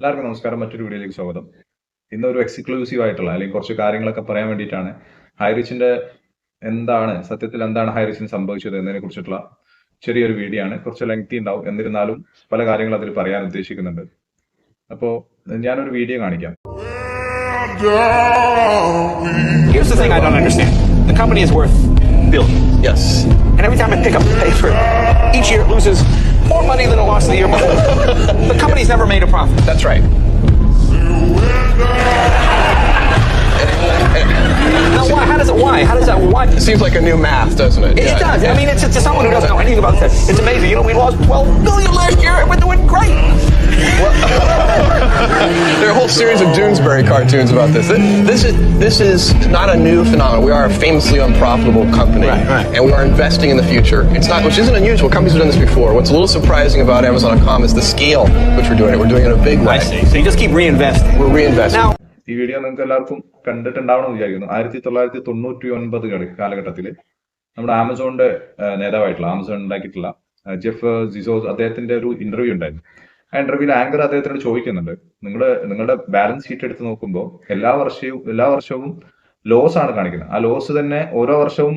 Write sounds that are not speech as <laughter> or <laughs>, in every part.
എല്ലാവർക്കും നമസ്കാരം മറ്റൊരു വീഡിയോയിലേക്ക് സ്വാഗതം ഇന്ന് ഒരു എക്സ്ക്ലൂസീവ് ആയിട്ടുള്ള അല്ലെങ്കിൽ കുറച്ച് കാര്യങ്ങളൊക്കെ പറയാൻ വേണ്ടിയിട്ടാണ് ഹൈറിച്ചിന്റെ എന്താണ് സത്യത്തിൽ എന്താണ് ഹൈറിച്ചിന് സംഭവിച്ചത് എന്നതിനെ കുറിച്ചിട്ടുള്ള ചെറിയൊരു വീഡിയോ ആണ് കുറച്ച് ലെങ്തി ഉണ്ടാവും എന്നിരുന്നാലും പല കാര്യങ്ങളും അതിൽ പറയാൻ ഉദ്ദേശിക്കുന്നുണ്ട് അപ്പോൾ ഞാനൊരു വീഡിയോ കാണിക്കാം Here's the thing I don't understand. The company is worth billion. Yes. And every time I pick up the paper, each year it loses more money than it lost the year before. <laughs> the company's never made a profit. That's right. Now, why? How does it? Why? How does that? Why? It seems like a new math, doesn't it? It, Yeah. it does. I mean, it's, to someone who doesn't know anything about this, it's amazing. You know, we lost 12 billion last year, and we're doing great. There are a whole series of Doonesbury cartoons about this. This is this is not a new phenomenon. We are a famously unprofitable company, Right, right. and we are investing in the future. It's not, which isn't unusual. Companies have done this before. What's a little surprising about Amazon.com is the scale which we're doing it. We're doing it in a big way. I see. So you just keep reinvesting. We're reinvesting. Now, ഈ video നിങ്ങൾക്ക് എല്ലാവർക്കും കണ്ടിട്ടുണ്ടാവണമെന്ന് വിചാരിക്കുന്നു ആയിരത്തി തൊള്ളായിരത്തി തൊണ്ണൂറ്റി ഒൻപത് കാലഘട്ടത്തിൽ നമ്മുടെ ആമസോണിന്റെ നേതാവായിട്ടുള്ള ആമസോൺ ഉണ്ടാക്കിയിട്ടുള്ള ജെഫ് സിസോസ് അദ്ദേഹത്തിന്റെ ഒരു ഇന്റർവ്യൂ ഉണ്ടായിരുന്നു ആ ഇന്റർവ്യൂവിൽ ആങ്കർ അദ്ദേഹത്തിനോട് ചോദിക്കുന്നുണ്ട്. നിങ്ങൾ നിങ്ങളുടെ ബാലൻസ് ഷീറ്റ് എടുത്ത് നോക്കുമ്പോൾ എല്ലാ വർഷവും എല്ലാ വർഷവും ലോസ് ആണ് കാണിക്കുന്നത്. ആ ലോസ് തന്നെ ഓരോ വർഷവും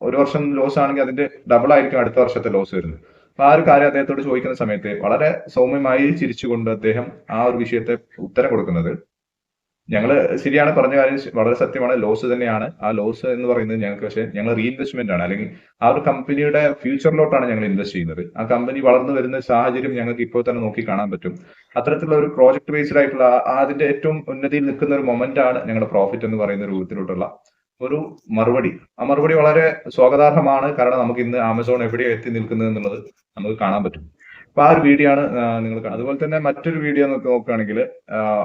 ഒരു വർഷം ലോസ് ആണെങ്കിൽ അതിന്റെ ഡബിൾ ആയിരിക്കും അടുത്ത വർഷത്തെ ലോസ് വരുന്നത്. അപ്പൊ ആ ഒരു കാര്യം അദ്ദേഹത്തോട് ചോദിക്കുന്ന സമയത്ത് വളരെ സൗമ്യമായി ചിരിച്ചുകൊണ്ട് അദ്ദേഹം ആ ഒരു വിഷയത്തെ ഉത്തരം കൊടുക്കുന്നത് ഞങ്ങൾ ശരിയാണ് പറഞ്ഞ കാര്യം വളരെ സത്യമാണ്. ലോസ് തന്നെയാണ്. ആ ലോസ് എന്ന് പറയുന്നത് ഞങ്ങൾക്ക് പക്ഷേ ഞങ്ങൾ റീഇൻവെസ്റ്റ്മെന്റ് ആണ്. അല്ലെങ്കിൽ ആ ഒരു കമ്പനിയുടെ ഫ്യൂച്ചറിലോട്ടാണ് ഞങ്ങൾ ഇൻവെസ്റ്റ് ചെയ്യുന്നത്. ആ കമ്പനി വളർന്നു വരുന്ന സാഹചര്യം ഞങ്ങൾക്ക് ഇപ്പോൾ തന്നെ നോക്കി കാണാൻ പറ്റും. അത്തരത്തിലുള്ള ഒരു പ്രോജക്ട് ബേസ്ഡ് ആയിട്ടുള്ള അതിന്റെ ഏറ്റവും ഉന്നതിയിൽ നിൽക്കുന്ന ഒരു മൊമെന്റ് ആണ് ഞങ്ങളുടെ പ്രോഫിറ്റ് എന്ന് പറയുന്ന രൂപത്തിലോട്ടുള്ള ഒരു മറുപടി. ആ മറുപടി വളരെ സ്വാഗതാർഹമാണ്. കാരണം നമുക്ക് ഇന്ന് ആമസോൺ എവിടെയാണ് എത്തി നിൽക്കുന്നത് എന്നുള്ളത് നമുക്ക് കാണാൻ പറ്റും. അപ്പൊ ആ ഒരു വീഡിയോ ആണ് നിങ്ങൾ അതുപോലെ തന്നെ മറ്റൊരു വീഡിയോ നോക്കുകയാണെങ്കിൽ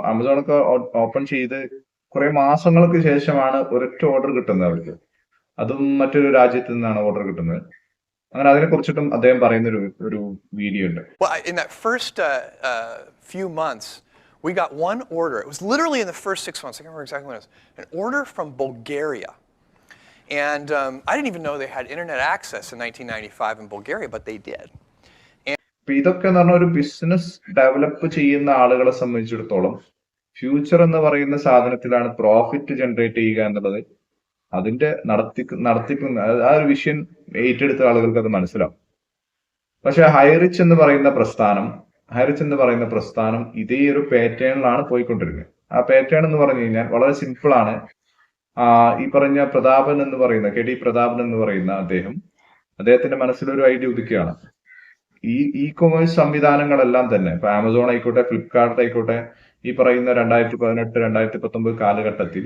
ആമസോൺ ഒക്കെ ഓപ്പൺ ചെയ്ത് കുറെ മാസങ്ങൾക്ക് ശേഷമാണ് ഒരൊറ്റ ഓർഡർ കിട്ടുന്നത് അവർക്ക് അതും മറ്റൊരു രാജ്യത്ത് നിന്നാണ് ഓർഡർ കിട്ടുന്നത് അങ്ങനെ അതിനെ കുറിച്ചിട്ടും അദ്ദേഹം പറയുന്ന ഒരു ഒരു വീഡിയോ ഉണ്ട് in that first uh, uh, few months, we got one order. It was literally in the first six months. I can't remember exactly when it was. An order from Bulgaria. And um, I didn't even know they had internet access in 1995 in Bulgaria, but they did. അപ്പൊ ഇതൊക്കെ എന്ന് പറഞ്ഞ ഒരു business develop ചെയ്യുന്ന ആളുകളെ സംബന്ധിച്ചിടത്തോളം future എന്ന് പറയുന്ന സാധനത്തിലാണ് പ്രോഫിറ്റ് ജനറേറ്റ് ചെയ്യുക എന്നുള്ളത്. അതിന്റെ നടത്തി നടത്തിക്കുന്ന ആ ഒരു വിഷയം ഏറ്റെടുത്ത ആളുകൾക്ക് അത് മനസ്സിലാവും. പക്ഷെ ഹൈറിച്ച് എന്ന് പറയുന്ന പ്രസ്ഥാനം ഹൈറിച്ച് എന്ന് പറയുന്ന പ്രസ്ഥാനം ഇതേ ഒരു പാറ്റേണിലാണ് പോയിക്കൊണ്ടിരുന്നത്. ആ പാറ്റേൺ എന്ന് പറഞ്ഞു കഴിഞ്ഞാൽ വളരെ സിമ്പിൾ ആണ്. ഈ പറഞ്ഞ പ്രതാപൻ എന്ന് പറയുന്ന കെ ഡി പ്രതാപൻ എന്ന് പറയുന്ന അദ്ദേഹം അദ്ദേഹത്തിന്റെ മനസ്സിലൊരു ഐഡിയ ഉദിക്കുകയാണ്. ഈ ഇ കൊമേഴ്സ് സംവിധാനങ്ങളെല്ലാം തന്നെ. ഇപ്പൊ ആമസോൺ ആയിക്കോട്ടെ ഫ്ലിപ്കാർട്ട് ആയിക്കോട്ടെ ഈ പറയുന്ന രണ്ടായിരത്തി പതിനെട്ട് രണ്ടായിരത്തി പത്തൊമ്പത് കാലഘട്ടത്തിൽ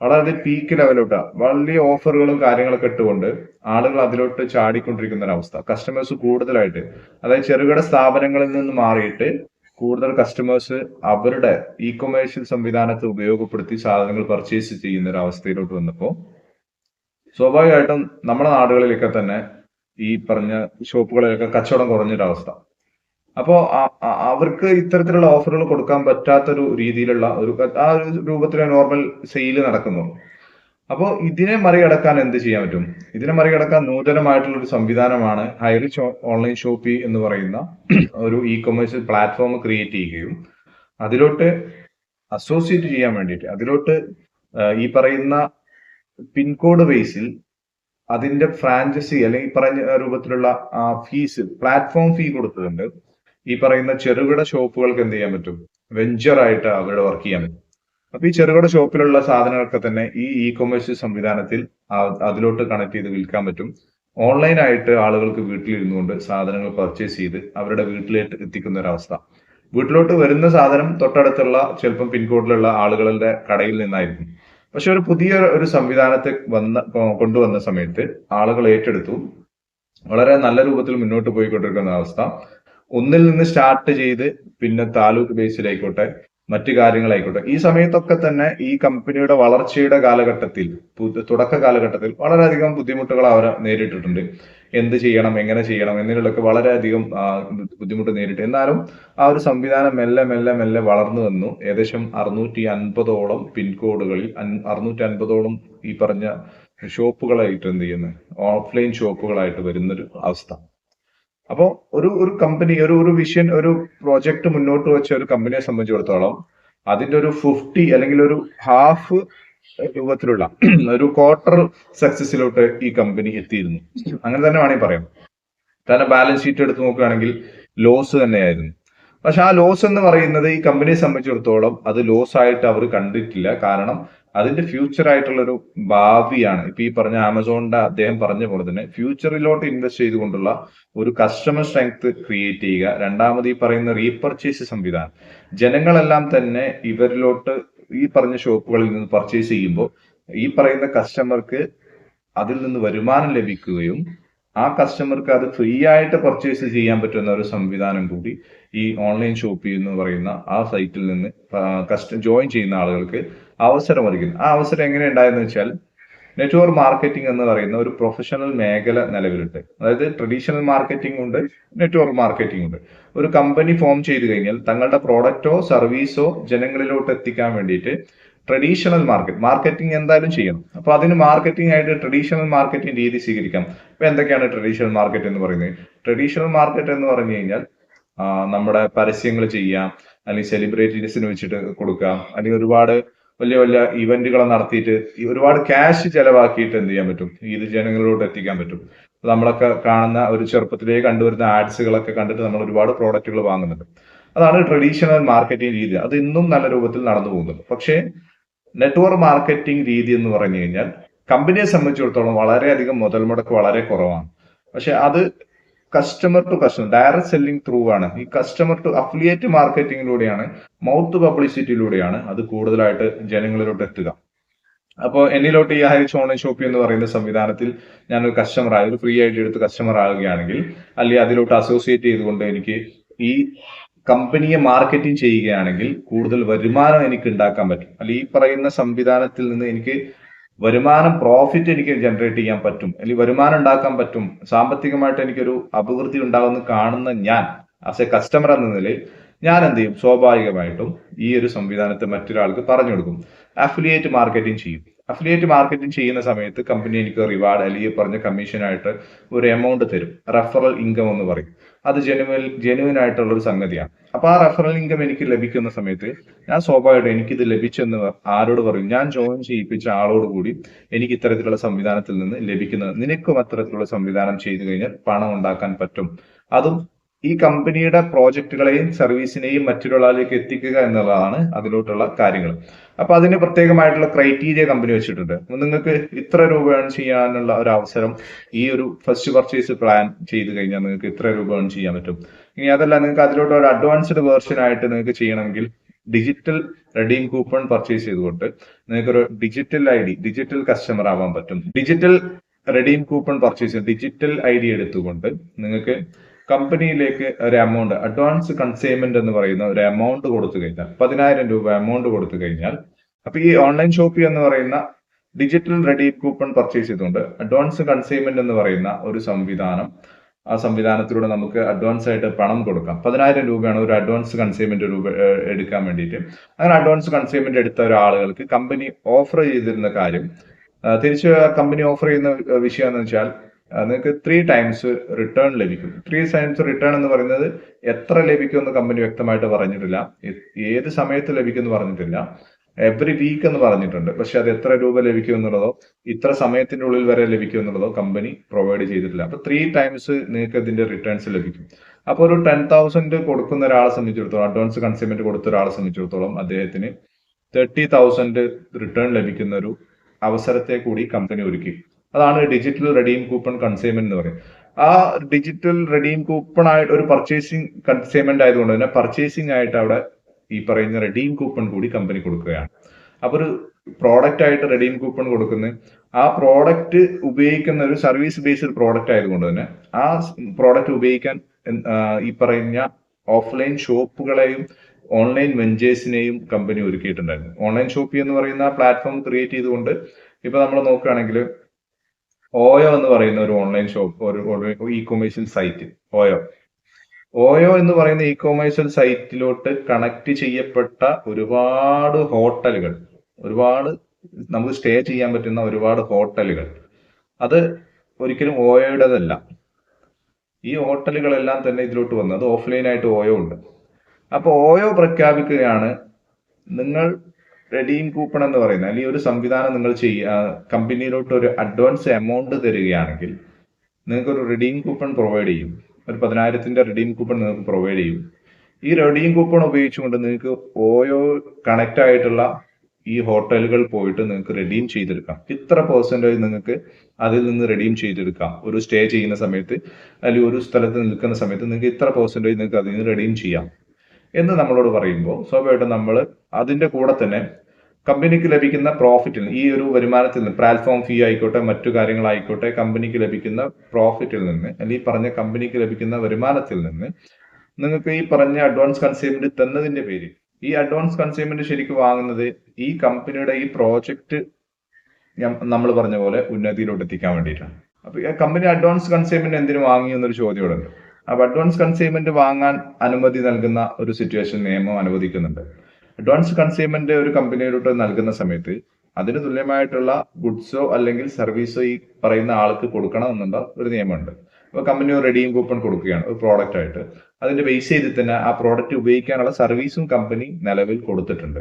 വളരെ പീക്ക് ലെവലോട്ട് വലിയ ഓഫറുകളും കാര്യങ്ങളൊക്കെ ഇട്ടുകൊണ്ട് ആളുകൾ അതിലോട്ട് ചാടിക്കൊണ്ടിരിക്കുന്ന ഒരവസ്ഥ കസ്റ്റമേഴ്സ് കൂടുതലായിട്ട് അതായത് ചെറുകിട സ്ഥാപനങ്ങളിൽ നിന്ന് മാറിയിട്ട് കൂടുതൽ കസ്റ്റമേഴ്സ് അവരുടെ ഇ കൊമേഴ്സ്യൽ സംവിധാനത്തെ ഉപയോഗപ്പെടുത്തി സാധനങ്ങൾ പർച്ചേസ് ചെയ്യുന്ന ഒരു അവസ്ഥയിലോട്ട് വന്നപ്പോൾ സ്വാഭാവികമായിട്ടും നമ്മുടെ നാടുകളിലൊക്കെ തന്നെ ഈ പറഞ്ഞ ഷോപ്പുകളിലൊക്കെ കച്ചവടം കുറഞ്ഞൊരവസ്ഥ. അപ്പോ ആ- ആ- അവർക്ക് ഇത്തരത്തിലുള്ള ഓഫറുകൾ കൊടുക്കാൻ പറ്റാത്തൊരു രീതിയിലുള്ള ഒരു ആ ഒരു രൂപത്തിലെ നോർമൽ സെയിൽ നടക്കുന്നു അപ്പോൾ ഇതിനെ മറികടക്കാൻ എന്ത് ചെയ്യാൻ പറ്റും? ഇതിനെ മറികടക്കാൻ നൂതനമായിട്ടുള്ള ഒരു സംവിധാനമാണ് ഹയറി ഓൺലൈൻ ഷോപ്പി എന്ന് പറയുന്ന ഒരു ഇ കൊമേഴ്സ് പ്ലാറ്റ്ഫോം ക്രിയേറ്റ് ചെയ്യുകയും അതിലോട്ട് അസോസിയേറ്റ് ചെയ്യാൻ വേണ്ടിയിട്ട് അതിലോട്ട് ഈ പറയുന്ന പിൻകോഡ് ബേസിൽ അതിന്റെ ഫ്രാഞ്ചൈസി അല്ലെങ്കിൽ ഈ പറഞ്ഞ രൂപത്തിലുള്ള ഫീസ് പ്ലാറ്റ്ഫോം ഫീ കൊടുത്തിട്ടുണ്ട് ഈ പറയുന്ന ചെറുകിട ഷോപ്പുകൾക്ക് എന്ത് ചെയ്യാൻ പറ്റും? വെഞ്ചർ ആയിട്ട് അവരുടെ വർക്ക് ചെയ്യാൻ പറ്റും. അപ്പൊ ഈ ചെറുകിട ഷോപ്പിലുള്ള സാധനങ്ങളൊക്കെ തന്നെ ഈ ഇ കൊമേഴ്സ് സംവിധാനത്തിൽ അതിലോട്ട് കണക്ട് ചെയ്ത് വിൽക്കാൻ പറ്റും. ഓൺലൈൻ ആയിട്ട് ആളുകൾക്ക് വീട്ടിലിരുന്നുകൊണ്ട് സാധനങ്ങൾ പർച്ചേസ് ചെയ്ത് അവരുടെ വീട്ടിലേക്ക് എത്തിക്കുന്ന ഒരവസ്ഥ വീട്ടിലോട്ട് വരുന്ന സാധനം തൊട്ടടുത്തുള്ള ചിലപ്പം പിൻകോഡിലുള്ള ആളുകളുടെ കടയിൽ നിന്നായിരിക്കും. പക്ഷെ ഒരു പുതിയ ഒരു സംവിധാനത്തെ വന്ന കൊണ്ടുവന്ന സമയത്ത് ആളുകൾ ഏറ്റെടുത്തു. വളരെ നല്ല രൂപത്തിൽ മുന്നോട്ട് പോയിക്കൊണ്ടിരിക്കുന്ന അവസ്ഥ. ഒന്നിൽ നിന്ന് സ്റ്റാർട്ട് ചെയ്ത് പിന്നെ താലൂക്ക് ബേസിലായിക്കോട്ടെ മറ്റു കാര്യങ്ങളായിക്കോട്ടെ. ഈ സമയത്തൊക്കെ തന്നെ ഈ കമ്പനിയുടെ വളർച്ചയുടെ കാലഘട്ടത്തിൽ തുടക്ക കാലഘട്ടത്തിൽ വളരെയധികം ബുദ്ധിമുട്ടുകൾ അവർ നേരിട്ടിട്ടുണ്ട്. എന്ത് ചെയ്യണം എങ്ങനെ ചെയ്യണം എന്നതിലൊക്കെ വളരെയധികം ബുദ്ധിമുട്ട് നേരിട്ടു. എന്നാലും ആ ഒരു സംവിധാനം മെല്ലെ മെല്ലെ മെല്ലെ വളർന്നു വന്നു. ഏകദേശം അറുന്നൂറ്റി അൻപതോളം പിൻകോഡുകളിൽ അറുന്നൂറ്റി അൻപതോളം ഈ പറഞ്ഞ ഷോപ്പുകളായിട്ട് എന്ത് ചെയ്യുന്നത് ഓഫ്ലൈൻ ഷോപ്പുകളായിട്ട് വരുന്നൊരു അവസ്ഥ. അപ്പോൾ ഒരു ഒരു കമ്പനി ഒരു ഒരു വിഷൻ ഒരു പ്രോജക്റ്റ് മുന്നോട്ട് വെച്ച ഒരു കമ്പനിയെ സംബന്ധിച്ചിടത്തോളം അതിന്റെ ഒരു ഫിഫ്റ്റി അല്ലെങ്കിൽ ഒരു ഹാഫ് രൂപത്തിലുള്ള <clears throat> ഒരു ക്വാർട്ടർ സക്സസിലോട്ട് ഈ കമ്പനി എത്തിയിരുന്നു. അങ്ങനെ തന്നെ വേണമെങ്കിൽ പറയാം. തന്നെ ബാലൻസ് ഷീറ്റ് എടുത്ത് നോക്കുകയാണെങ്കിൽ ലോസ് തന്നെയായിരുന്നു. പക്ഷെ ആ ലോസ് എന്ന് പറയുന്നത് ഈ കമ്പനിയെ സംബന്ധിച്ചിടത്തോളം അത് ലോസ് ആയിട്ട് അവർ കണ്ടിട്ടില്ല. കാരണം അതിന്റെ ഫ്യൂച്ചർ ആയിട്ടുള്ള ഒരു ഭാവിയാണ്. ഇപ്പൊ ഈ പറഞ്ഞ ആമസോണിന്റെ അദ്ദേഹം പറഞ്ഞ പോലെ തന്നെ ഫ്യൂച്ചറിലോട്ട് ഇൻവെസ്റ്റ് ചെയ്തുകൊണ്ടുള്ള ഒരു കസ്റ്റമർ സ്ട്രെങ്ത് ക്രിയേറ്റ് ചെയ്യുക. രണ്ടാമത് ഈ പറയുന്ന റീപർച്ചേസ് സംവിധാനം. ജനങ്ങളെല്ലാം തന്നെ ഇവരിലോട്ട് ഈ പറഞ്ഞ ഷോപ്പുകളിൽ നിന്ന് പർച്ചേസ് ചെയ്യുമ്പോൾ ഈ പറയുന്ന കസ്റ്റമർക്ക് അതിൽ നിന്ന് വരുമാനം ലഭിക്കുകയും ആ കസ്റ്റമർക്ക് അത് ഫ്രീ ആയിട്ട് പർച്ചേസ് ചെയ്യാൻ പറ്റുന്ന ഒരു സംവിധാനം കൂടി ഈ ഓൺലൈൻ ഷോപ്പിംഗ് എന്ന് പറയുന്ന ആ സൈറ്റിൽ നിന്ന് കസ്റ്റ ജോയിൻ ചെയ്യുന്ന ആളുകൾക്ക് അവസരം ഒരുക്കുന്നു ആ അവസരം എങ്ങനെ ഉണ്ടായെന്ന് വെച്ചാൽ നെറ്റ്വർക്ക് മാർക്കറ്റിംഗ് എന്ന് പറയുന്ന ഒരു പ്രൊഫഷണൽ മേഖല നിലവിലുണ്ട്. അതായത് ട്രഡീഷണൽ മാർക്കറ്റിംഗ് ഉണ്ട് നെറ്റ്വർക്ക് മാർക്കറ്റിംഗ് ഉണ്ട്. ഒരു കമ്പനി ഫോം ചെയ്തു കഴിഞ്ഞാൽ തങ്ങളുടെ പ്രോഡക്റ്റോ സർവീസോ ജനങ്ങളിലോട്ട് എത്തിക്കാൻ വേണ്ടിയിട്ട് ട്രഡീഷണൽ മാർക്കറ്റ് മാർക്കറ്റിംഗ് എന്തായാലും ചെയ്യണം. അപ്പൊ അതിന് മാർക്കറ്റിംഗ് ആയിട്ട് ട്രഡീഷണൽ മാർക്കറ്റിംഗ് രീതി സ്വീകരിക്കാം. ഇപ്പൊ എന്തൊക്കെയാണ് ട്രഡീഷണൽ മാർക്കറ്റ് എന്ന് പറയുന്നത്? ട്രഡീഷണൽ മാർക്കറ്റ് എന്ന് പറഞ്ഞു കഴിഞ്ഞാൽ നമ്മുടെ പരസ്യങ്ങൾ ചെയ്യാം അല്ലെങ്കിൽ സെലിബ്രിറ്റീസിന് വെച്ചിട്ട് കൊടുക്കാം അല്ലെങ്കിൽ ഒരുപാട് വലിയ വലിയ ഇവന്റുകൾ നടത്തിയിട്ട് ഒരുപാട് ക്യാഷ് ചെലവാക്കിയിട്ട് എന്ത് ചെയ്യാൻ പറ്റും? ഇത് ജനങ്ങളിലോട്ട് എത്തിക്കാൻ പറ്റും. നമ്മളൊക്കെ കാണുന്ന ഒരു ചെറുപ്പത്തിലേ കണ്ടുവരുന്ന ആഡ്സുകളൊക്കെ കണ്ടിട്ട് നമ്മൾ ഒരുപാട് പ്രോഡക്റ്റുകൾ വാങ്ങുന്നുണ്ട്. അതാണ് ട്രഡീഷണൽ മാർക്കറ്റിംഗ് രീതി. അത് ഇന്നും നല്ല രൂപത്തിൽ നടന്നു പോകുന്നുണ്ട് പക്ഷേ നെറ്റ്വർക്ക് മാർക്കറ്റിംഗ് രീതി എന്ന് പറഞ്ഞു കഴിഞ്ഞാൽ കമ്പനിയെ സംബന്ധിച്ചിടത്തോളം വളരെയധികം മുതൽ മുടക്ക് വളരെ കുറവാണ്. പക്ഷെ അത് customer to customer direct selling through ആണ്. ഈ കസ്റ്റമർ ടു അഫിലിയേറ്റ് മാർക്കറ്റിംഗിലൂടെയാണ് മൗത്ത് പബ്ലിസിറ്റിയിലൂടെയാണ് അത് കൂടുതലായിട്ട് ജനങ്ങളിലോട്ട് എത്തുക. അപ്പോൾ എന്നിലോട്ട് ഈ ഹരിച്ച് ഓൺലൈൻ ഷോപ്പിംഗ് എന്ന് പറയുന്ന സംവിധാനത്തിൽ ഞാനൊരു കസ്റ്റമർ ആയി ഒരു ഫ്രീ ആയിട്ട് എടുത്ത് കസ്റ്റമർ ആകുകയാണെങ്കിൽ അല്ലെങ്കിൽ അതിലോട്ട് അസോസിയേറ്റ് ചെയ്തുകൊണ്ട് എനിക്ക് ഈ കമ്പനിയെ മാർക്കറ്റിംഗ് ചെയ്യുകയാണെങ്കിൽ കൂടുതൽ വരുമാനം എനിക്ക് ഉണ്ടാക്കാൻ പറ്റും. അല്ലെങ്കിൽ ഈ പറയുന്ന സംവിധാനത്തിൽ നിന്ന് എനിക്ക് വരുമാനം പ്രോഫിറ്റ് എനിക്ക് ജനറേറ്റ് ചെയ്യാൻ പറ്റും. അല്ലെങ്കിൽ വരുമാനം ഉണ്ടാക്കാൻ പറ്റും. സാമ്പത്തികമായിട്ട് എനിക്കൊരു അഭിവൃദ്ധി ഉണ്ടാകുന്ന കാണുന്ന ഞാൻ ആസ് എ കസ്റ്റമർ എന്ന നിലയിൽ ഞാൻ എന്ത് ചെയ്യും? സ്വാഭാവികമായിട്ടും ഈ ഒരു സംവിധാനത്തെ മറ്റൊരാൾക്ക് പറഞ്ഞു കൊടുക്കും. അഫിലിയേറ്റ് മാർക്കറ്റിംഗ് ചെയ്യും. അഫിലിയേറ്റ് മാർക്കറ്റിംഗ് ചെയ്യുന്ന സമയത്ത് കമ്പനി എനിക്ക് റിവാർഡ് അല്ലെങ്കിൽ പറഞ്ഞ കമ്മീഷനായിട്ട് ഒരു എമൗണ്ട് തരും. റെഫറൽ ഇൻകം എന്ന് പറയും. അത് ജെനുവൽ ജെനുവൻ ആയിട്ടുള്ള ഒരു സംഗതിയാണ്. അപ്പൊ ആ റെഫറൽ ഇൻകം എനിക്ക് ലഭിക്കുന്ന സമയത്ത് ഞാൻ സ്വാഭാവികമായിട്ടും എനിക്കിത് ലഭിച്ചെന്ന് ആരോട് പറയും? ഞാൻ ജോയിൻ ചെയ്യിപ്പിച്ച ആളോട് കൂടി എനിക്ക് ഇത്തരത്തിലുള്ള സംവിധാനത്തിൽ നിന്ന് ലഭിക്കുന്നത് നിനക്കും അത്തരത്തിലുള്ള സംവിധാനം ചെയ്തു കഴിഞ്ഞാൽ പണം ഉണ്ടാക്കാൻ പറ്റും. അതും ഈ കമ്പനിയുടെ പ്രോജക്റ്റുകളെയും സർവീസിനെയും മറ്റൊരാളിലേക്ക് എത്തിക്കുക എന്നുള്ളതാണ് അതിലോട്ടുള്ള കാര്യങ്ങൾ. അപ്പൊ അതിന് പ്രത്യേകമായിട്ടുള്ള ക്രൈറ്റീരിയ കമ്പനി വെച്ചിട്ടുണ്ട്. നിങ്ങൾക്ക് ഇത്ര രൂപ ഏൺ ചെയ്യാനുള്ള ഒരു അവസരം ഈ ഒരു ഫസ്റ്റ് പർച്ചേസ് പ്ലാൻ ചെയ്ത് കഴിഞ്ഞാൽ നിങ്ങൾക്ക് ഇത്ര രൂപ ഏൺ ചെയ്യാൻ പറ്റും. ഇനി അതല്ല നിങ്ങൾക്ക് അതിലോട്ട് ഒരു അഡ്വാൻസ്ഡ് വേർഷൻ ആയിട്ട് നിങ്ങൾക്ക് ചെയ്യണമെങ്കിൽ ഡിജിറ്റൽ റെഡീം കൂപ്പൺ പർച്ചേസ് ചെയ്തുകൊണ്ട് നിങ്ങൾക്ക് ഒരു digital I D digital customer ആവാൻ പറ്റും. Digital redeem coupon purchase digital I D എടുത്തുകൊണ്ട് നിങ്ങൾക്ക് കമ്പനിയിലേക്ക് ഒരു എമൗണ്ട് അഡ്വാൻസ് കൺസൈൻമെന്റ് എന്ന് പറയുന്ന ഒരു എമൗണ്ട് കൊടുത്തു കഴിഞ്ഞാൽ പതിനായിരം രൂപ എമൗണ്ട് കൊടുത്തു കഴിഞ്ഞാൽ അപ്പൊ ഈ ഓൺലൈൻ ഷോപ്പിംഗ് എന്ന് പറയുന്ന ഡിജിറ്റൽ റെഡി കൂപ്പൺ പർച്ചേസ് ചെയ്തുകൊണ്ട് അഡ്വാൻസ് കൺസൈൻമെന്റ് എന്ന് പറയുന്ന ഒരു സംവിധാനം ആ സംവിധാനത്തിലൂടെ നമുക്ക് അഡ്വാൻസ് ആയിട്ട് പണം കൊടുക്കാം. പതിനായിരം രൂപയാണ് ഒരു അഡ്വാൻസ് കൺസൈൻമെന്റ് രൂപ എടുക്കാൻ വേണ്ടിയിട്ട്. അങ്ങനെ അഡ്വാൻസ് കൺസൈൻമെന്റ് എടുത്ത ഒരാളുകൾക്ക് കമ്പനി ഓഫർ ചെയ്തിരുന്ന കാര്യം തിരിച്ച് കമ്പനി ഓഫർ ചെയ്യുന്ന വിഷയം എന്ന് വെച്ചാൽ നിങ്ങൾക്ക് ത്രീ ടൈംസ് റിട്ടേൺ ലഭിക്കും. ത്രീ ടൈംസ് റിട്ടേൺ എന്ന് പറയുന്നത് എത്ര ലഭിക്കും എന്ന് കമ്പനി വ്യക്തമായിട്ട് പറഞ്ഞിട്ടില്ല. ഏത് സമയത്ത് ലഭിക്കും എന്ന് പറഞ്ഞിട്ടില്ല. എവറി വീക്ക് എന്ന് പറഞ്ഞിട്ടുണ്ട്. പക്ഷെ അത് എത്ര രൂപ ലഭിക്കും എന്നുള്ളതോ ഇത്ര സമയത്തിന്റെ ഉള്ളിൽ വരെ ലഭിക്കും എന്നുള്ളതോ കമ്പനി പ്രൊവൈഡ് ചെയ്തിട്ടില്ല. അപ്പൊ ത്രീ ടൈംസ് നിങ്ങൾക്ക് ഇതിന്റെ റിട്ടേൺസ് ലഭിക്കും. അപ്പോൾ ഒരു ടെൻ തൗസൻഡ് കൊടുക്കുന്ന ഒരാളെ സംബന്ധിച്ചിടത്തോളം അഡ്വാൻസ് കൺസ്യൂമെന്റ് കൊടുത്ത ഒരാളെ സംബന്ധിച്ചിടത്തോളം അദ്ദേഹത്തിന് തേർട്ടി തൗസൻഡ് റിട്ടേൺ ലഭിക്കുന്ന ഒരു അവസരത്തെ കൂടി കമ്പനി ഒരുക്കി. അതാണ് ഡിജിറ്റൽ റെഡീം കൂപ്പൺ കൺസൈൻമെന്റ് എന്ന് പറയും ആ ഡിജിറ്റൽ റെഡീം കൂപ്പൺ ആയിട്ട് ഒരു പർച്ചേസിംഗ് കൺസൈൻമെന്റ് ആയതുകൊണ്ട് തന്നെ പർച്ചേസിംഗ് ആയിട്ട് അവിടെ ഈ പറയുന്ന റെഡീം കൂപ്പൺ കൂടി കമ്പനി കൊടുക്കുകയാണ്. അപ്പോൾ ഒരു പ്രോഡക്റ്റ് ആയിട്ട് റെഡീം കൂപ്പൺ കൊടുക്കുന്നത് ആ പ്രോഡക്റ്റ് ഉപയോഗിക്കുന്ന ഒരു സർവീസ് ബേസ്ഡ് പ്രോഡക്റ്റ് ആയതുകൊണ്ട് തന്നെ ആ പ്രോഡക്റ്റ് ഉപയോഗിക്കാൻ ഈ പറയുന്ന ഓഫ്ലൈൻ ഷോപ്പുകളെയും ഓൺലൈൻ വെഞ്ചേഴ്സിനെയും കമ്പനി ഒരുക്കിയിട്ടുണ്ടായിരുന്നു. ഓൺലൈൻ ഷോപ്പി എന്ന് പറയുന്ന പ്ലാറ്റ്ഫോം ക്രിയേറ്റ് ചെയ്തുകൊണ്ട് ഇപ്പൊ നമ്മൾ നോക്കുകയാണെങ്കിൽ ഓയോ എന്ന് പറയുന്ന ഒരു ഓൺലൈൻ ഷോപ്പ് ഒരു e commercial site Oyo. Oyo എന്ന് പറയുന്ന ഇ കൊമേഴ്സ്യൽ സൈറ്റിലോട്ട് കണക്ട് ചെയ്യപ്പെട്ട ഒരുപാട് ഹോട്ടലുകൾ ഒരുപാട് നമുക്ക് സ്റ്റേ ചെയ്യാൻ പറ്റുന്ന ഒരുപാട് ഹോട്ടലുകൾ. അത് ഒരിക്കലും ഓയോയുടേതല്ല. ഈ ഹോട്ടലുകളെല്ലാം തന്നെ ഇതിലോട്ട് വന്നത് ഓഫ്ലൈൻ ആയിട്ട് ഓയോ ഉണ്ട്. അപ്പോൾ ഓയോ പ്രഖ്യാപിക്കുകയാണ് നിങ്ങൾ റെഡീം കൂപ്പൺ എന്ന് പറയുന്നത് അല്ലെങ്കിൽ ഒരു സംവിധാനം നിങ്ങൾ ചെയ്യുക കമ്പനിയിലോട്ട് ഒരു അഡ്വാൻസ് എമൗണ്ട് തരികയാണെങ്കിൽ നിങ്ങൾക്ക് ഒരു റിഡീം കൂപ്പൺ പ്രൊവൈഡ് ചെയ്യും. ഒരു പതിനായിരത്തിന്റെ റിഡീം കൂപ്പൺ നിങ്ങൾക്ക് പ്രൊവൈഡ് ചെയ്യും. ഈ റെഡീം കൂപ്പൺ ഉപയോഗിച്ചുകൊണ്ട് നിങ്ങൾക്ക് ഓരോ കണക്ട് ആയിട്ടുള്ള ഈ ഹോട്ടലുകൾ പോയിട്ട് നിങ്ങൾക്ക് റെഡീം ചെയ്തെടുക്കാം. ഇത്ര പേഴ്സന്റേജ് നിങ്ങൾക്ക് അതിൽ നിന്ന് റെഡീം ചെയ്തെടുക്കാം. ഒരു സ്റ്റേ ചെയ്യുന്ന സമയത്ത് അല്ലെങ്കിൽ ഒരു സ്ഥലത്ത് നിൽക്കുന്ന സമയത്ത് നിങ്ങൾക്ക് ഇത്ര പേഴ്സന്റേജ് നിങ്ങൾക്ക് അതിൽ നിന്ന് റെഡീം ചെയ്യാം. എന്ന് നമ്മളോട് പറയുമ്പോൾ സ്വാഭാവികമായിട്ടും നമ്മൾ അതിന്റെ കൂടെ തന്നെ കമ്പനിക്ക് ലഭിക്കുന്ന പ്രോഫിറ്റിൽ ഈ ഒരു വരുമാനത്തിൽ നിന്ന് പ്ലാറ്റ്ഫോം ഫീ ആയിക്കോട്ടെ മറ്റു കാര്യങ്ങളായിക്കോട്ടെ കമ്പനിക്ക് ലഭിക്കുന്ന പ്രോഫിറ്റിൽ നിന്ന് അല്ലെങ്കിൽ പറഞ്ഞ കമ്പനിക്ക് ലഭിക്കുന്ന വരുമാനത്തിൽ നിന്ന് നിങ്ങൾക്ക് ഈ പറഞ്ഞ അഡ്വാൻസ് കൺസ്യൂമെന്റ് തന്നതിന്റെ പേര് ഈ അഡ്വാൻസ് കൺസ്യൂമെന്റ് ശരിക്കും വാങ്ങുന്നത് ഈ കമ്പനിയുടെ ഈ പ്രോജക്റ്റ് നമ്മൾ പറഞ്ഞ പോലെ ഉന്നതിയിലോട്ട് എത്തിക്കാൻ വേണ്ടിയിട്ടാണ്. അപ്പൊ കമ്പനി അഡ്വാൻസ് കൺസ്യൂമെന്റ് എന്തിനു വാങ്ങി എന്നൊരു ചോദ്യം ഇവിടെ അഡ്വാൻസ് കൺസ്യൂമെന്റ് വാങ്ങാൻ അനുമതി നൽകുന്ന ഒരു സിറ്റുവേഷൻ നിയമം അനുവദിക്കുന്നുണ്ട്. അഡ്വാൻസ് കൺസ്യൂമെന്റ് ഒരു കമ്പനിയിലോട്ട് നൽകുന്ന സമയത്ത് അതിന് തുല്യമായിട്ടുള്ള ഗുഡ്സോ അല്ലെങ്കിൽ സർവീസോ ഈ പറയുന്ന ആൾക്ക് കൊടുക്കണം എന്നുള്ള ഒരു നിയമമുണ്ട്. അപ്പൊ കമ്പനി ഒരു റെഡീം കൂപ്പൺ കൊടുക്കുകയാണ് ഒരു പ്രോഡക്റ്റ് ആയിട്ട്. അതിന്റെ ബേസ് ചെയ്തിൽ തന്നെ ആ പ്രോഡക്റ്റ് ഉപയോഗിക്കാനുള്ള സർവീസും കമ്പനി നിലവിൽ കൊടുത്തിട്ടുണ്ട്.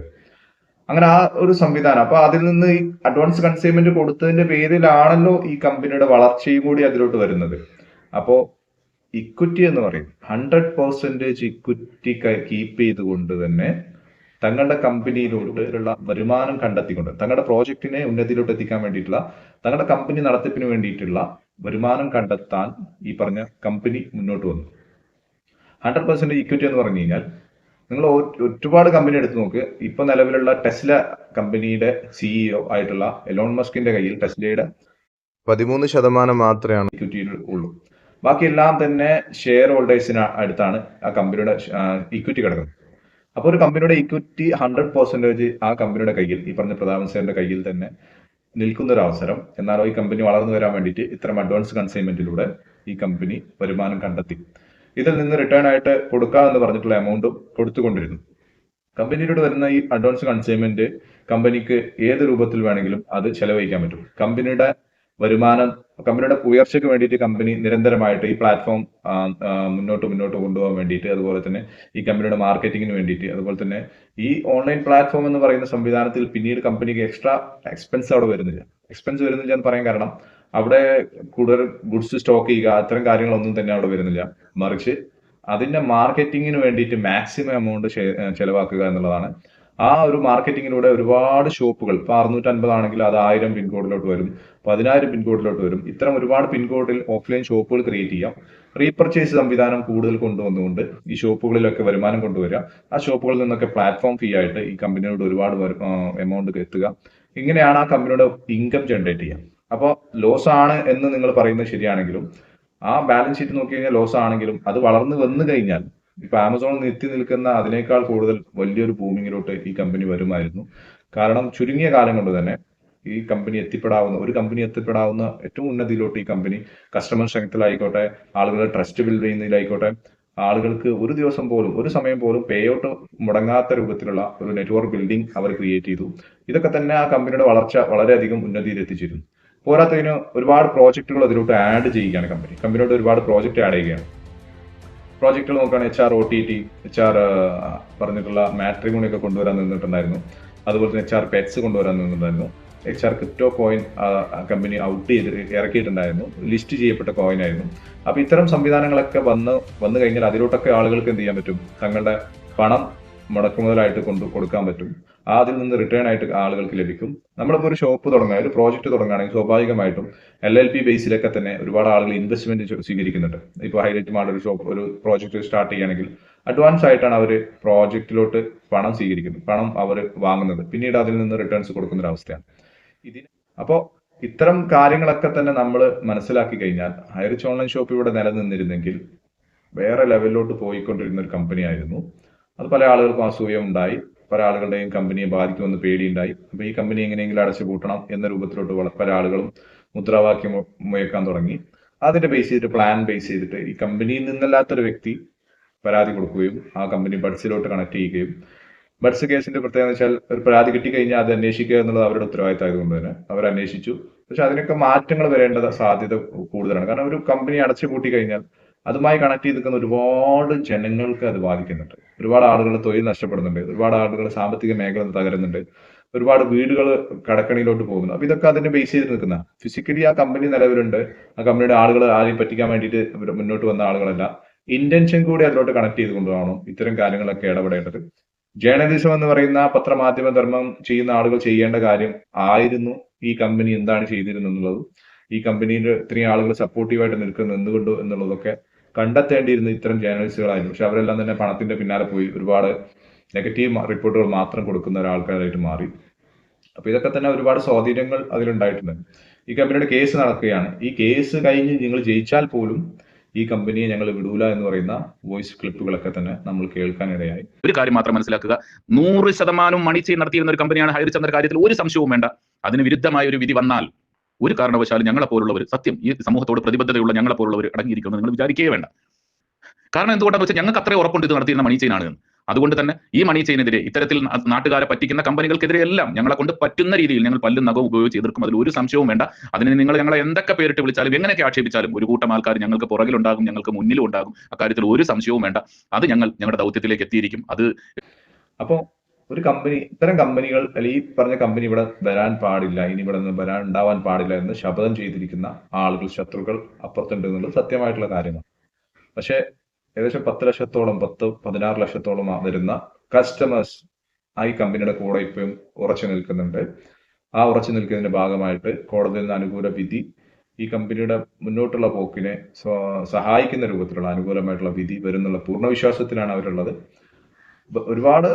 അങ്ങനെ ആ ഒരു സംവിധാനം. അപ്പൊ അതിൽ നിന്ന് ഈ അഡ്വാൻസ് കൺസ്യൂമെന്റ് കൊടുത്തതിന്റെ പേരിലാണല്ലോ ഈ കമ്പനിയുടെ വളർച്ചയും കൂടി അതിലോട്ട് വരുന്നത്. അപ്പോ ഇക്വിറ്റി എന്ന് പറയും. ഹൺഡ്രഡ് പെർസെന്റേജ് ഇക്വിറ്റി കീപ്പ് ചെയ്തുകൊണ്ട് തന്നെ തങ്ങളുടെ കമ്പനിയിലോട്ടുള്ള വരുമാനം കണ്ടെത്തിക്കൊണ്ട് തങ്ങളുടെ പ്രോജക്റ്റിനെ ഉന്നതിയിലോട്ട് എത്തിക്കാൻ വേണ്ടിയിട്ടുള്ള തങ്ങളുടെ കമ്പനി നടത്തിപ്പിന് വേണ്ടിയിട്ടുള്ള വരുമാനം കണ്ടെത്താൻ ഈ പറഞ്ഞ കമ്പനി മുന്നോട്ട് വന്നു. ഹൺഡ്രഡ് പെർസെന്റ് ഇക്വിറ്റി എന്ന് പറഞ്ഞു കഴിഞ്ഞാൽ നിങ്ങൾ ഒരുപാട് കമ്പനി എടുത്തു നോക്ക്. ഇപ്പൊ നിലവിലുള്ള ടെസ്ല കമ്പനിയുടെ സിഇഒ ആയിട്ടുള്ള എലോൺ മസ്കിന്റെ കയ്യിൽ ടെസ്ലയുടെ പതിമൂന്ന് ശതമാനം മാത്രമാണ് ഇക്വിറ്റി ബാക്കിയെല്ലാം തന്നെ ഷെയർ ഹോൾഡേഴ്സിന് അടുത്താണ് ആ കമ്പനിയുടെ ഇക്വിറ്റി കിടക്കുന്നത്. അപ്പോൾ ഒരു കമ്പനിയുടെ ഇക്വിറ്റി ഹൺഡ്രഡ് പെർസെന്റേജ് ആ കമ്പനിയുടെ കയ്യിൽ ഈ പറഞ്ഞ പ്രതാപൻ സാറിന്റെ കയ്യിൽ തന്നെ നിൽക്കുന്ന ഒരു അവസരം. എന്നാലോ ഈ കമ്പനി വളർന്നു വരാൻ വേണ്ടിയിട്ട് ഇത്തരം അഡ്വാൻസ് കൺസൈൻമെന്റിലൂടെ ഈ കമ്പനി വരുമാനം കണ്ടെത്തി. ഇതിൽ നിന്ന് റിട്ടേൺ ആയിട്ട് കൊടുക്കാം എന്ന് പറഞ്ഞിട്ടുള്ള എമൗണ്ടും കൊടുത്തുകൊണ്ടിരുന്നു. കമ്പനിയിലൂടെ വരുന്ന ഈ അഡ്വാൻസ് കൺസൈൻമെന്റ് കമ്പനിക്ക് ഏത് രൂപത്തിൽ വേണമെങ്കിലും അത് ചെലവഴിക്കാൻ പറ്റും. കമ്പനിയുടെ വരുമാനം കമ്പനിയുടെ ഉയർച്ചയ്ക്ക് വേണ്ടിയിട്ട് കമ്പനി നിരന്തരമായിട്ട് ഈ പ്ലാറ്റ്ഫോം മുന്നോട്ട് മുന്നോട്ട് കൊണ്ടുപോകാൻ വേണ്ടിയിട്ട് അതുപോലെ തന്നെ ഈ കമ്പനിയുടെ മാർക്കറ്റിങ്ങിന് വേണ്ടിയിട്ട് അതുപോലെ തന്നെ ഈ ഓൺലൈൻ പ്ലാറ്റ്ഫോം എന്ന് പറയുന്ന സംവിധാനത്തിൽ പിന്നീട് കമ്പനിക്ക് എക്സ്ട്രാ എക്സ്പെൻസ് അവിടെ വരുന്നില്ല. എക്സ്പെൻസ് വരുന്നില്ല എന്ന് പറയാൻ കാരണം അവിടെ കൂടുതൽ ഗുഡ്സ് സ്റ്റോക്ക് ചെയ്യുക അത്തരം കാര്യങ്ങളൊന്നും തന്നെ അവിടെ വരുന്നില്ല. മറിച്ച് അതിന്റെ മാർക്കറ്റിങ്ങിന് വേണ്ടിയിട്ട് മാക്സിമം എമൗണ്ട് ചെലവാക്കുക എന്നുള്ളതാണ്. ആ ഒരു മാർക്കറ്റിങ്ങിലൂടെ ഒരുപാട് ഷോപ്പുകൾ ഇപ്പൊ അറുന്നൂറ്റി അൻപത് ആണെങ്കിൽ അത് ആയിരം പിൻകോഡിലോട്ട് വരും പതിനായിരം പിൻകോഡിലോട്ട് വരും. ഇത്തരം ഒരുപാട് പിൻകോഡിൽ ഓഫ്ലൈൻ ഷോപ്പുകൾ ക്രിയേറ്റ് ചെയ്യാം. റീപർച്ചേസ് സംവിധാനം കൂടുതൽ കൊണ്ടുവന്നുകൊണ്ട് ഈ ഷോപ്പുകളിലൊക്കെ വരുമാനം കൊണ്ടുവരിക. ആ ഷോപ്പുകളിൽ നിന്നൊക്കെ പ്ലാറ്റ്ഫോം ഫീ ആയിട്ട് ഈ കമ്പനിയോട് ഒരുപാട് എമൗണ്ട് എത്തുക. ഇങ്ങനെയാണ് ആ കമ്പനിയുടെ ഇൻകം ജനറേറ്റ് ചെയ്യുക. അപ്പോൾ ലോസ് ആണ് എന്ന് നിങ്ങൾ പറയുന്നത് ശരിയാണെങ്കിലും ആ ബാലൻസ് ഷീറ്റ് നോക്കി കഴിഞ്ഞാൽ ലോസ് ആണെങ്കിലും അത് വളർന്നു വന്നു കഴിഞ്ഞാൽ ഇപ്പൊ ആമസോൺ എത്തി നിൽക്കുന്ന അതിനേക്കാൾ കൂടുതൽ വലിയൊരു ബൂമിങ്ങിലോട്ട് ഈ കമ്പനി വരുമായിരുന്നു. കാരണം ചുരുങ്ങിയ കാലം കൊണ്ട് തന്നെ ഈ കമ്പനി എത്തിപ്പെടാവുന്ന ഒരു കമ്പനി എത്തിപ്പെടാവുന്ന ഏറ്റവും ഉന്നതിയിലോട്ട് ഈ കമ്പനി കസ്റ്റമർ സ്ട്രെങ്ത്തിലായിക്കോട്ടെ ആളുകളെ ട്രസ്റ്റ് ബിൽഡ് ചെയ്യുന്നതിലായിക്കോട്ടെ ആളുകൾക്ക് ഒരു ദിവസം പോലും ഒരു സമയം പോലും പേ ഔട്ട് മുടങ്ങാത്ത രൂപത്തിലുള്ള ഒരു നെറ്റ്വർക്ക് ബിൽഡിംഗ് അവർ ക്രിയേറ്റ് ചെയ്തു. ഇതൊക്കെ തന്നെ ആ കമ്പനിയുടെ വളർച്ച വളരെയധികം ഉന്നതിയിൽ എത്തിച്ചിരുന്നു പോരാത്തതിന് ഒരുപാട് പ്രോജക്റ്റുകൾ അതിലോട്ട് ആഡ് ചെയ്യുകയാണ് കമ്പനി കമ്പനിയോട് ഒരുപാട് പ്രോജക്റ്റ് ആഡ് ചെയ്യുകയാണ്. പ്രോജക്റ്റുകൾ നോക്കുകയാണെങ്കിൽ H R O T T H R പറഞ്ഞിട്ടുള്ള മാട്രിമോണി ഒക്കെ കൊണ്ടുവരാൻ നിന്നിട്ടുണ്ടായിരുന്നു. അതുപോലെ തന്നെ എച്ച് ആർ പെറ്റ്സ് കൊണ്ടുവരാൻ നിന്നിട്ടുണ്ടായിരുന്നു. H R crypto coin company out ചെയ്ത് ഇറക്കിയിട്ടുണ്ടായിരുന്നു. ലിസ്റ്റ് ചെയ്യപ്പെട്ട കോയിൻ ആയിരുന്നു. അപ്പൊ ഇത്തരം സംവിധാനങ്ങളൊക്കെ വന്ന് വന്നു കഴിഞ്ഞാൽ അതിലോട്ടൊക്കെ ആളുകൾക്ക് എന്ത് ചെയ്യാൻ പറ്റും? തങ്ങളുടെ പണം മുടക്കുമുതലായിട്ട് കൊണ്ട് കൊടുക്കാൻ പറ്റും. അതിൽ നിന്ന് റിട്ടേൺ ആയിട്ട് ആളുകൾക്ക് ലഭിക്കും. നമ്മളിപ്പോൾ ഒരു ഷോപ്പ് തുടങ്ങുക ഒരു പ്രോജക്റ്റ് തുടങ്ങുകയാണെങ്കിൽ സ്വാഭാവികമായിട്ടും എൽ എൽ പി ബേസിലൊക്കെ തന്നെ ഒരുപാട് ആളുകൾ ഇൻവെസ്റ്റ്മെന്റ് സ്വീകരിക്കുന്നുണ്ട്. ഇപ്പോൾ ഹൈലൈറ്റ് മാർഡ് ഒരു ഷോപ്പ് ഒരു പ്രോജക്റ്റ് സ്റ്റാർട്ട് ചെയ്യുകയാണെങ്കിൽ അഡ്വാൻസ് ആയിട്ടാണ് അവർ പ്രോജക്റ്റിലോട്ട് പണം സ്വീകരിക്കുന്നത് പണം അവർ വാങ്ങുന്നത്. പിന്നീട് അതിൽ നിന്ന് റിട്ടേൺസ് കൊടുക്കുന്ന ഒരു അവസ്ഥയാണ്. ഇതിന് അപ്പോൾ ഇത്തരം കാര്യങ്ങളൊക്കെ തന്നെ നമ്മൾ മനസ്സിലാക്കി കഴിഞ്ഞാൽ ഹൈറിച്ച് ഓൺലൈൻ ഷോപ്പ് ഇവിടെ നിലനിന്നിരുന്നെങ്കിൽ വേറെ ലെവലിലോട്ട് പോയിക്കൊണ്ടിരുന്ന ഒരു കമ്പനി ആയിരുന്നു. അത് പല ആളുകൾക്കും അസൂയം ഉണ്ടായി. പല ആളുകളുടെയും കമ്പനിയെ ബാധിക്കുമെന്ന് പേടിയുണ്ടായി. അപ്പൊ ഈ കമ്പനി എങ്ങനെയെങ്കിലും അടച്ചു പൂട്ടണം എന്ന രൂപത്തിലോട്ട് പല ആളുകളും മുദ്രാവാക്യം മുയക്കാൻ തുടങ്ങി. അതിന്റെ ബേസ് ചെയ്തിട്ട് പ്ലാൻ ബേസ് ചെയ്തിട്ട് ഈ കമ്പനിയിൽ നിന്നല്ലാത്തൊരു വ്യക്തി പരാതി കൊടുക്കുകയും ആ കമ്പനി ബഡ്സിലോട്ട് കണക്ട് ചെയ്യുകയും. ബഡ്സ് കേസിന്റെ പ്രത്യേകത വെച്ചാൽ ഒരു പരാതി കിട്ടിക്കഴിഞ്ഞാൽ അത് അന്വേഷിക്കുക എന്നുള്ളത് അവരുടെ ഉത്തരവാദിത്തം ആയതുകൊണ്ട് തന്നെ അവർ അന്വേഷിച്ചു. പക്ഷെ അതിനൊക്കെ മാറ്റങ്ങൾ വരേണ്ട സാധ്യത കൂടുതലാണ്. കാരണം ഒരു കമ്പനി അടച്ചു പൂട്ടി കഴിഞ്ഞാൽ അതുമായി കണക്ട് ചെയ്ത് നിൽക്കുന്ന ഒരുപാട് ജനങ്ങൾക്ക് അത് ബാധിക്കുന്നുണ്ട്. ഒരുപാട് ആളുകൾ തൊഴിൽ നഷ്ടപ്പെടുന്നുണ്ട്. ഒരുപാട് ആളുകൾ സാമ്പത്തിക മേഖല തകരുന്നുണ്ട്. ഒരുപാട് വീടുകൾ കടക്കണിയിലോട്ട് പോകുന്നു. അപ്പൊ ഇതൊക്കെ അതിനെ ബേസ് ചെയ്ത് നിൽക്കുന്ന. ഫിസിക്കലി ആ കമ്പനി നിലവിലുണ്ട്. ആ കമ്പനിയുടെ ആളുകൾ ആരെയും പറ്റിക്കാൻ വേണ്ടിയിട്ട് മുന്നോട്ട് വന്ന ആളുകളല്ല. ഇന്റൻഷൻ കൂടി അതിലോട്ട് കണക്ട് ചെയ്ത് കൊണ്ടുപോകണം. ഇത്തരം കാര്യങ്ങളൊക്കെ ഇടപെടേണ്ടത്. ജേർണലിസം എന്ന് പറയുന്ന പത്രമാധ്യമ ധർമ്മം ചെയ്യുന്ന ആളുകൾ ചെയ്യേണ്ട കാര്യം ആയിരുന്നു ഈ കമ്പനി എന്താണ് ചെയ്തിരുന്നത് എന്നുള്ളതും. ഈ കമ്പനിയിൽ ഇത്രയും ആളുകൾ സപ്പോർട്ടീവായിട്ട് നിൽക്കുന്നത് എന്തുകൊണ്ട് എന്നുള്ളതൊക്കെ കണ്ടെത്തേണ്ടിയിരുന്ന ഇത്തരം ജേർണലിസ്റ്റുകളായിരുന്നു പക്ഷെ അവരെല്ലാം തന്നെ പണത്തിന്റെ പിന്നാലെ പോയി ഒരുപാട് നെഗറ്റീവ് റിപ്പോർട്ടുകൾ മാത്രം കൊടുക്കുന്ന ഒരാൾക്കാരായിട്ട് മാറി. അപ്പൊ ഇതൊക്കെ തന്നെ ഒരുപാട് സ്വാധീനങ്ങൾ അതിലുണ്ടായിട്ടുണ്ട്. ഈ കമ്പനിയുടെ കേസ് നടക്കുകയാണ്. ഈ കേസ് കഴിഞ്ഞ് നിങ്ങൾ ജയിച്ചാൽ പോലും ഈ കമ്പനിയെ ഞങ്ങൾ വിടൂല എന്ന് പറയുന്ന വോയിസ് ക്ലിപ്പുകളൊക്കെ തന്നെ നമ്മൾ കേൾക്കാനിടയായി ഒരു കാര്യം മാത്രം മനസ്സിലാക്കുക. നൂറ് ശതമാനം മണി ചെയിൻ നടത്തിയിരുന്ന ഒരു കമ്പനിയാണ് ഹൈറിച്ച് എന്ന കാര്യത്തിൽ ഒരു സംശയവും വേണ്ട. അതിന് വിരുദ്ധമായ ഒരു വിധി വന്നാൽ ഒരു കാരണവശാലും ഞങ്ങളെ പോലുള്ളവർ സത്യം ഈ സമൂഹത്തോട് പ്രതിബദ്ധതയുള്ള ഞങ്ങളെ പോലുള്ളവർ അടങ്ങിയിരിക്കുമെന്ന് നിങ്ങൾ വിചാരിക്കേ വേണ്ട. കാരണം എന്തുകൊണ്ടാണെന്ന് വെച്ചാൽ ഞങ്ങൾക്ക് അത്രയും ഉറപ്പുണ്ട് ഇത് നടത്തിയിരുന്ന മണി ചെയ്യാനാണ് അതുകൊണ്ട് തന്നെ ഈ മണി ചെയിനെതിരെ ഇത്തരത്തിൽ നാട്ടുകാരെ പറ്റിക്കുന്ന കമ്പനികൾക്കെതിരെ എല്ലാം ഞങ്ങളെ കൊണ്ട് പറ്റുന്ന രീതിയിൽ ഞങ്ങൾ പല്ലും നഖവും ഉപയോഗിച്ച് എതിർക്കും. അതിൽ ഒരു സംശയവും വേണ്ട. അതിന് നിങ്ങൾ ഞങ്ങളെ എന്തൊക്കെ പേരിട്ട് വിളിച്ചാലും എങ്ങനെയൊക്കെ ആക്ഷേപിച്ചാലും ഒരു കൂട്ടം ആൾക്കാർ ഞങ്ങൾക്ക് പുറകിലുണ്ടാകും ഞങ്ങൾക്ക് മുന്നിലുണ്ടാകും അക്കാര്യത്തിൽ ഒരു സംശയവും വേണ്ട. അത് ഞങ്ങൾ ഞങ്ങളുടെ ദൗത്യത്തിലേക്ക് എത്തിയിരിക്കും. അത് അപ്പോൾ ഒരു കമ്പനി ഇത്തരം കമ്പനികൾ അല്ലെങ്കിൽ ഈ പറഞ്ഞ കമ്പനി ഇവിടെ വരാൻ പാടില്ല ഇനി ഇവിടെ നിന്ന് വരാൻ ഉണ്ടാവാൻ പാടില്ല എന്ന് ശപഥം ചെയ്തിരിക്കുന്ന ആളുകൾ ശത്രുക്കൾ അപ്പുറത്തുണ്ട് എന്നുള്ളത് സത്യമായിട്ടുള്ള കാര്യമാണ്. പക്ഷേ ഏകദേശം പത്ത് ലക്ഷത്തോളം പത്ത് പതിനാറ് ലക്ഷത്തോളം വരുന്ന കസ്റ്റമേഴ്സ് ആ ഈ കമ്പനിയുടെ കൂടെ ഇപ്പോഴും ഉറച്ചു നിൽക്കുന്നുണ്ട്. ആ ഉറച്ചു നിൽക്കുന്നതിന്റെ ഭാഗമായിട്ട് കോടതിയിൽ നിന്ന് അനുകൂല വിധി ഈ കമ്പനിയുടെ മുന്നോട്ടുള്ള പോക്കിനെ സഹായിക്കുന്ന രൂപത്തിലുള്ള അനുകൂലമായിട്ടുള്ള വിധി വരുന്നുള്ള പൂർണ വിശ്വാസത്തിലാണ് അവരുള്ളത് ഒരുപാട്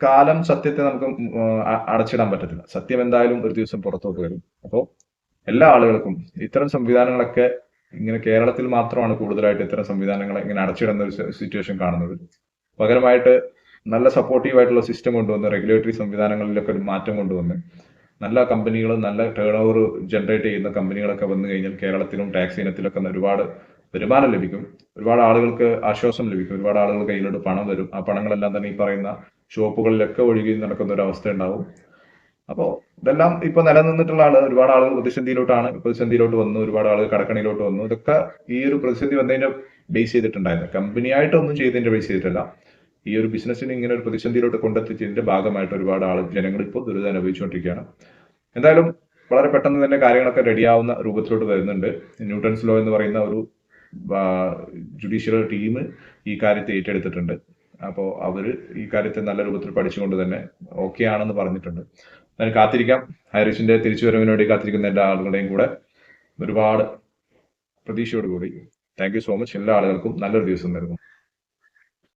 കാലം സത്യത്തെ നമുക്ക് അടച്ചിടാൻ പറ്റത്തില്ല. സത്യം എന്തായാലും ഒരു ദിവസം പുറത്തോട്ട് വരും. അപ്പോൾ എല്ലാ ആളുകൾക്കും ഇത്തരം സംവിധാനങ്ങളൊക്കെ ഇങ്ങനെ കേരളത്തിൽ മാത്രമാണ് കൂടുതലായിട്ട് ഇത്തരം സംവിധാനങ്ങൾ ഇങ്ങനെ അടച്ചിടുന്ന ഒരു സിറ്റുവേഷൻ കാണുന്നത്. പകരമായിട്ട് നല്ല സപ്പോർട്ടീവ് ആയിട്ടുള്ള സിസ്റ്റം കൊണ്ടുവന്ന് റെഗുലേറ്ററി സംവിധാനങ്ങളിലൊക്കെ ഒരു മാറ്റം കൊണ്ടുവന്ന് നല്ല കമ്പനികൾ നല്ല ടേൺ ഓവർ ജനറേറ്റ് ചെയ്യുന്ന കമ്പനികളൊക്കെ വന്നു കഴിഞ്ഞാൽ കേരളത്തിലും ടാക്സ് ഇനത്തിലൊക്കെ ഒരുപാട് വരുമാനം ലഭിക്കും. ഒരുപാട് ആളുകൾക്ക് ആശ്വാസം ലഭിക്കും. ഒരുപാട് ആളുകൾ കയ്യിലോട്ട് പണം വരും. ആ പണങ്ങളെല്ലാം തന്നെ ഈ പറയുന്ന ഷോപ്പുകളിലൊക്കെ ഒഴുകി നടക്കുന്ന ഒരു അവസ്ഥ ഉണ്ടാവും അപ്പോൾ ഇതെല്ലാം ഇപ്പൊ നിലനിന്നിട്ടുള്ള ആൾ ഒരുപാട് ആളുകൾ പ്രതിസന്ധിയിലോട്ടാണ്. പ്രതിസന്ധിയിലോട്ട് വന്നു ഒരുപാട് ആളുകൾ കടക്കണിയിലോട്ട് വന്നു. ഇതൊക്കെ ഈ ഒരു പ്രതിസന്ധി വന്നതിന്റെ ബേസ് ചെയ്തിട്ടുണ്ടായിരുന്നു. കമ്പനിയായിട്ടൊന്നും ചെയ്തതിന്റെ ബേസ് ചെയ്തിട്ടല്ല. ഈ ഒരു ബിസിനസ്സിനെ ഇങ്ങനെ ഒരു പ്രതിസന്ധിയിലോട്ട് കൊണ്ടെത്തിച്ചതിന്റെ ഭാഗമായിട്ട് ഒരുപാട് ആൾ ജനങ്ങൾ ഇപ്പോൾ ദുരിതം അനുഭവിച്ചുകൊണ്ടിരിക്കുകയാണ്. എന്തായാലും വളരെ പെട്ടെന്ന് തന്നെ കാര്യങ്ങളൊക്കെ റെഡിയാവുന്ന രൂപത്തിലോട്ട് വരുന്നുണ്ട്. ന്യൂട്ടൺസ് ലോ എന്ന് പറയുന്ന ഒരു ജുഡീഷ്യൽ ടീം ഈ കാര്യത്തെ ഏറ്റെടുത്തിട്ടുണ്ട്. അപ്പോൾ അവർ ഈ കാര്യത്തെ നല്ല രൂപത്തിൽ പഠിച്ചുകൊണ്ട് തന്നെ ഓക്കെ ആണെന്ന് പറഞ്ഞിട്ടുണ്ട്. ഞാൻ കാത്തിരിക്കാം. ഹൈറിഷിന്റെ തിരിച്ചുവരവിന് വേണ്ടി കാത്തിരിക്കുന്ന എല്ലാ ആളുകളുടെയും കൂടെ ഒരുപാട് പ്രതീക്ഷയോടുകൂടി. താങ്ക് യു സോ മച്ച് എല്ലാ ആളുകൾക്കും നല്ലൊരു ദിവസം നൽകും